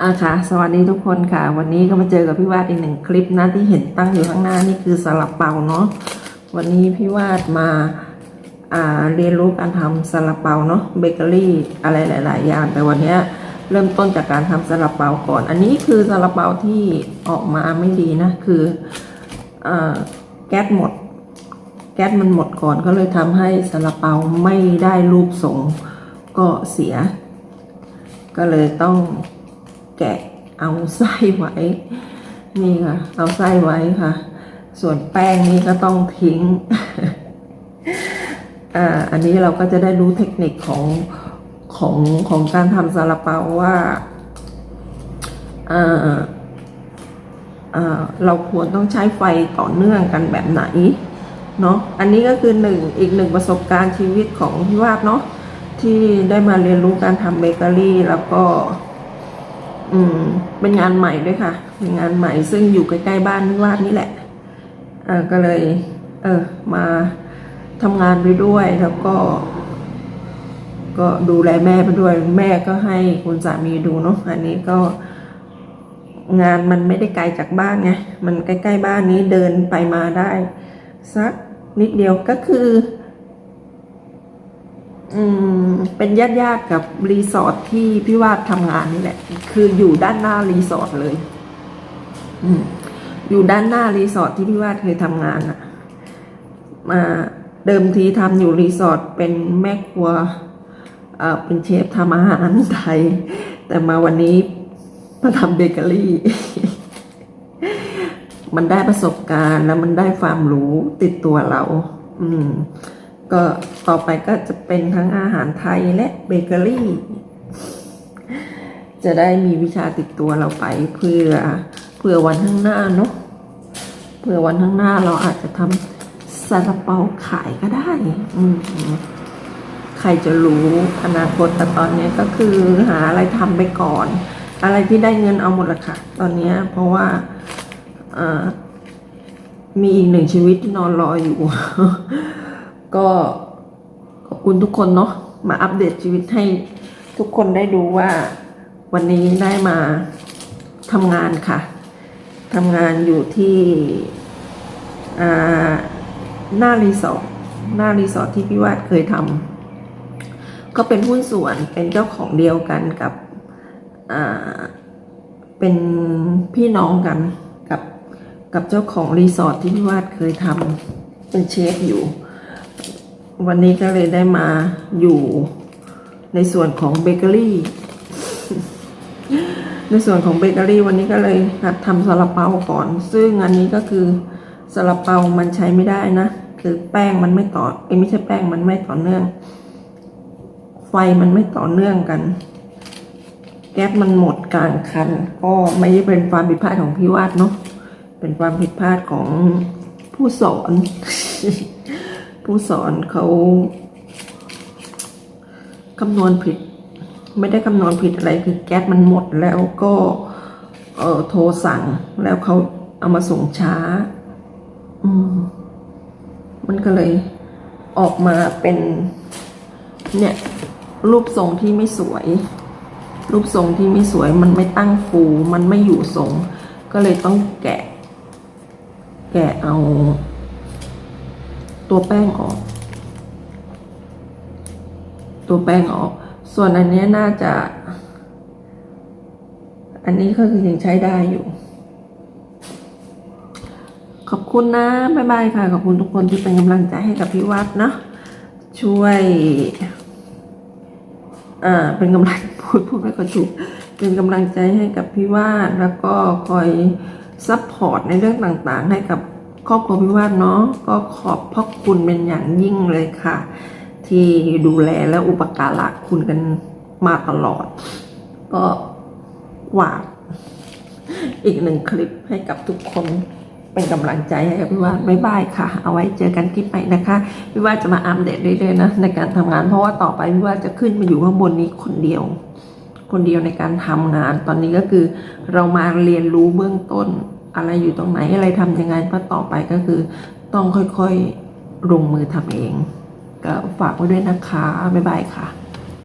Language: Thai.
อะค่ะสวัสดีทุกคนค่ะ วันนี้ก็มาเจอกับพี่วาดอีกหนึ่งคลิปนะที่เห็นตั้งอยู่ข้างหน้านี่คือสลับเปาเนาะวันนี้พี่วาดมาอ่าเรียนรู้การทำสลับเปาเนาะเบเกอรี่อะไรหลาย ๆ อย่างแต่วันนี้เริ่มต้นจากการทำสลับเปาก่อน อันนี้คือสลับเปาที่ออกมาไม่ดีนะคืออาแก๊สหมด แก๊สมันหมดก่อนก็เลยทำให้สลับเปาไม่ได้รูปทรงก็เสีย ก็เลยต้อง แกะเอาไส้ไว้ นี่ค่ะ เอาไส้ไว้ค่ะ ส่วนแป้งนี้ก็ต้องทิ้งอ่าอันนี้เราก็จะได้รู้เทคนิคของของของการทำซาลาเปาว่าอ่าอ่าเราควรต้องใช้ไฟต่อเนื่องกันแบบไหนเนาะอันนี้ก็คือหนึ่งอีกหนึ่งประสบการณ์ชีวิตของพี่วาดเนาะที่ได้มาเรียนรู้การทำเบเกอรี่แล้วก็ อืม เป็นงานใหม่ด้วยค่ะ เป็นงานใหม่ซึ่งอยู่ใกล้ๆบ้านพี่วาดนี่แหละเออก็เลย เออ มาทำงานไปด้วยแล้วก็ ก็ดูแลแม่ไปด้วย แม่ก็ให้คุณสามีดูเนาะอันนี้ก็งานมันไม่ได้ไกลจากบ้านไง มันใกล้ๆบ้านนี้เดินไปมาได้ สักนิดเดียวก็คือ อืม เป็นญาติญาติๆกับรีสอร์ทที่พี่วาดทำงานนี่แหละ คืออยู่ด้านหน้ารีสอร์ทเลย อืมอยู่ด้านหน้ารีสอร์ทที่พี่วาดเคยทำงานอะมาเดิมทีทำอยู่รีสอร์ทเป็นแม่ครัวเอ่อเป็นเชฟทำอาหารไทย แต่มาวันนี้มาทำเบเกอรี่ มันได้ประสบการณ์แล้วมันได้ความรู้ติดตัวเรา อืม ก็ต่อไปก็จะเป็นทั้งอาหารไทยและเบเกอรี่ จะได้มีวิชาติดตัวเราไปเพื่อเพื่อวันข้างหน้าเนาะเพื่อวันข้างหน้าเราอาจจะทำซาลาเปาขายก็ได้ อืมใครจะรู้อนาคตแต่ตอนนี้ก็คือหาอะไรทำไปก่อน อะไรที่ได้เงินเอาหมดละค่ะ ตอนนี้เพราะว่าามีอีกหนึ่งชีวิตที่นอนรออยู่ ก็ขอบคุณทุกคนเนาะมาอัปเดตชีวิตให้ทุกคนได้ดูว่าวันนี้ได้มาทำงานค่ะทำงานอยู่ที่หน้ารีสอร์ทหน้ารีสอร์ทที่พี่วาดเคยทำก็เป็นหุ้นส่วนเป็นเจ้าของเดียวกันกับเป็นพี่น้องกันกับกับเจ้าของรีสอร์ทที่พี่วาดเคยทำเป็นเชฟอยู่ วันนี้ก็เลยได้มาอยู่ในส่วนของเบเกอรี่ ในส่วนของเบเกอรี่วันนี้ก็เลยหัดทำซาลาเปาก่อน ซึ่งอันนี้ก็คือซาลาเปามันใช้ไม่ได้นะ คือแป้งมันไม่ต่อเอ้ไม่ใช่แป้งมันไม่ต่อเนื่อง ไฟมันไม่ต่อเนื่องกัน แก๊สมันหมดกลางคัน ก็ไม่ได้เป็นความผิดพลาดของพี่วาดเนาะเป็นความผิดพลาดของผู้สอน ผู้สอนเขาคำนวณผิด ไม่ได้คำนวณผิดอะไรคือแก๊สมันหมดแล้วก็เออโทรสั่งแล้วเขาเอามาส่งช้า อืม มันก็เลยออกมาเป็น เนี่ย รูปทรงที่ไม่สวย รูปทรงที่ไม่สวย มันไม่ตั้งฟูมันไม่อยู่ทรง ก็เลยต้องแกะ แกะเอา ตัวแป้งออก ตัวแป้งออก ส่วนอันนี้น่าจะ อันนี้ก็คือยังใช้ได้อยู่ ขอบคุณนะ บ๊ายบายค่ะ ขอบคุณทุกคนที่เป็นกำลังใจให้กับพี่วัดเนาะ ช่วย อ่า เป็นกำลังพูดพูดไม่ค่อยถูก เป็นกำลังใจให้กับพี่วาดแล้วก็คอยซัพพอร์ตในเรื่องต่างๆ ให้กับ ครอบครัวพี่วาดเนาะก็ขอบพระคุณเป็นอย่างยิ่งเลยค่ะ ที่ดูแลและอุปการะคุณกันมาตลอด ก็หวากอีกหนึ่งคลิปให้กับทุกคนเป็นกำลังใจให้พี่วาดบ๊ายบายค่ะ เอาไว้เจอกันคลิปใหม่นะคะพี่วาดจะมาอัปเดตเรื่อยๆนะในการทำงานเพราะว่าต่อไปพี่วาดจะขึ้นมาอยู่ข้างบนนี้คนเดียว คนเดียวในการทำงาน ตอนนี้ก็คือเรามาเรียนรู้เบื้องต้น อะไรอยู่ตรงไหนอะไรทำยังไงเพราะต่อไปก็คือ ต้องค่อยๆลงมือทำเอง ก็ฝากไว้ด้วยนะคะ บ๊ายบายค่ะ